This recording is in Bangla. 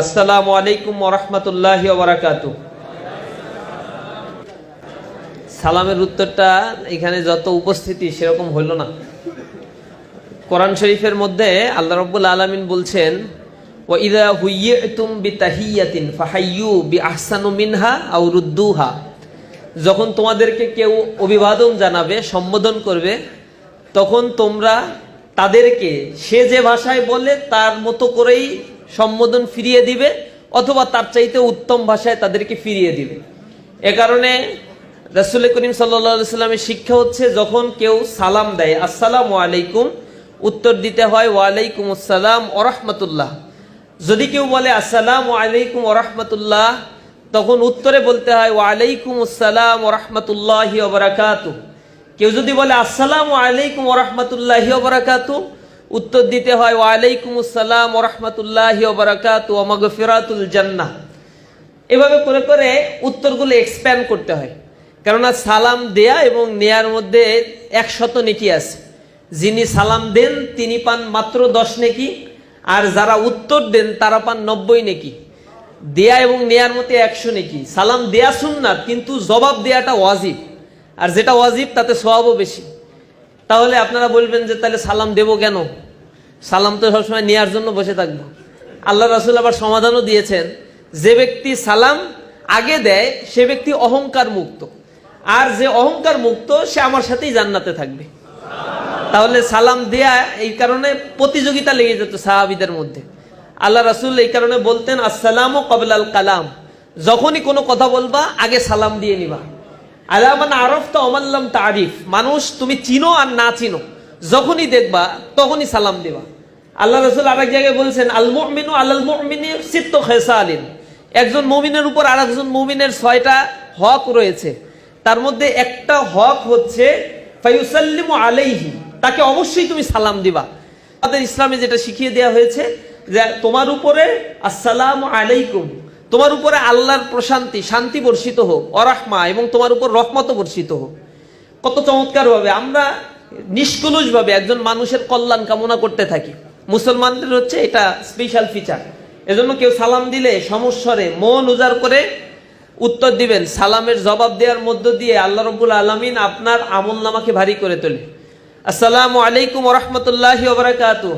আসসালামু আলাইকুম ওরহমতুল্লাহ বারাকাতু। সালামের উত্তরটা এখানে যত উপস্থিতি সেরকম হইল না। কোরআন শরীফের মধ্যে আল্লাহ রব্বুল আলমিন বলছেন হুইয়তুম বি বি মিনহা রুদ্দুহা। যখন তোমাদেরকে কেউ অভিবাদন জানাবে, সম্বোধন করবে, তখন তোমরা তাদেরকে সে যে ভাষায় বলে তার মতো করেই সম্বোধন ফিরিয়ে দিবে, অথবা তার চাইতে উত্তম ভাষায় তাদেরকে ফিরিয়ে দিবে। এ কারণে রাসুল করিম সাল্লা সাল্লামের শিক্ষা হচ্ছে, যখন কেউ সালাম দেয়, আসসালামু আলাইকুম উত্তর দিতে হয়, ওয়ালাইকুম আসসালাম ওরহমতুল্লাহ যদি কেউ বলে, আসসালাম আলাইকুম ওরহমতুল্লাহ তখন উত্তরে বলতে হয়, ওয়ালাইকুম আসসালাম ওরহমতুল্লাহ ওবরাকাতু কেউ যদি বলে, আসসালাম আলাইকুম ওরহমতুল্লাহ ওবরাকাতু উত্তর দিতে হয় ওয়ালাইকুম আসসালাম ওরহমতুল্লাহ ওবরাকাতু ওমগফিরাতুল জান্নাহ। এভাবে করে করে উত্তরগুলো এক্সপ্যান্ড করতে হয়। কেননা সালাম দেয়া এবং নেয়ার মধ্যে একশত নেকি আছে। যিনি সালাম দেন, তিনি পান মাত্র দশ নেকি, আর যারা উত্তর দেন, তারা পান নব্বই নেকি। দেয়া এবং নেয়ার মধ্যে একশো নেকি। সালাম দেয়া সুন্নাত, কিন্তু জবাব দেয়াটা ওয়াজিব। আর যেটা ওয়াজিব, তাতে স্বভাবও বেশি। তাহলে আপনারা বলবেন যে, তাহলে সালাম দেব কেন? সালাম তো সবসময় নেওয়ার জন্য বসে থাকব। আল্লাহ রাসুল আবার সমাধানও দিয়েছেন, যে ব্যক্তি সালাম আগে দেয়, সে ব্যক্তি অহংকার মুক্ত। আর যে অহংকার মুক্ত, সে আমার সাথেই জান্নাতে থাকবে। তাহলে সালাম দেয়া এই কারণে প্রতিযোগিতা লেগে যেত সাহাবিদের মধ্যে। আল্লাহ রাসুল এই কারণে বলতেন, আসসালাম কবলাল কালাম। যখনই কোনো কথা বলবা, আগে সালাম দিয়ে নিবা। আলামান আরফ তো অমাল্লাম তারিফ। মানুষ, তুমি চিনো আর না চিনো। যখনই দেখবা, তখনই সালাম দিবা। আল্লাহ রসুল আরেক জায়গায় বলছেন আল মুমিনের সিত্ত খেসা আলিন একজন মুমিনের উপর আর একজন মুমিনের ছয়টা হক রয়েছে। তার মধ্যে একটা হক হচ্ছে ফাইউসাল্লিমু আলাইহি। তাকে অবশ্যই তুমি সালাম দিবা। আমাদের ইসলামে যেটা শিখিয়ে দেওয়া হয়েছে, যে তোমার উপরে আসসালামু আলাইকুম, তোমার উপরে আল্লাহর প্রশান্তি, শান্তি বর্ষিত হোক, অরাহমা, এবং তোমার উপর রহমত বর্ষিত হোক। কত চমৎকার ভাবে আমরা নিষ্কলুষ ভাবে একজন মানুষের কল্যাণ কামনা করতে থাকি। মুসলমানদের হচ্ছে এটা স্পেশাল ফিচার এজন্য কেউ সালাম দিলে সমস্বরে মন উজাড় করে উত্তর দিবেন। সালামের জবাব দেওয়ার মধ্য দিয়ে আল্লাহ রব্বুল আলমিন আপনার আমল নামাকে ভারী করে তোলে। আসসালামু আলাইকুম রহমতুল্লাহ বারাকাতু